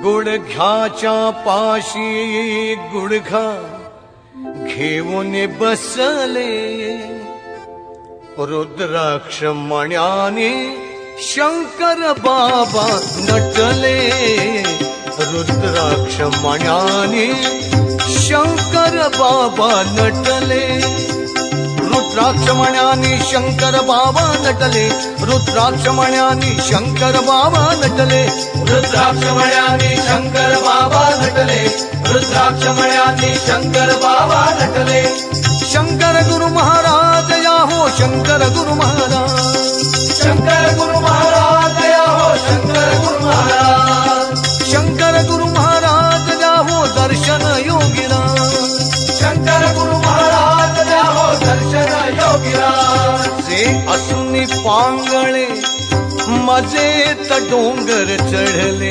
गुडघ्याच्या पाशी गुडघा घेऊन बसले. रुद्राक्ष मण्याने शंकर बाबा नटले. रुद्राक्ष मण्याने शंकर बाबा नटले रुद्राक्ष मण्याने शंकर बाबा नटले रुद्राक्ष मण्याने शंकर बाबा नटले. रुद्राक्ष मण्याने शंकर बाबा नटले रुद्राक्ष मण्याने शंकर बाबा नटले. शंकर गुरु महाराज या हो शंकर गुरु असुनी पांगले मज़े तो त डोंगर चढले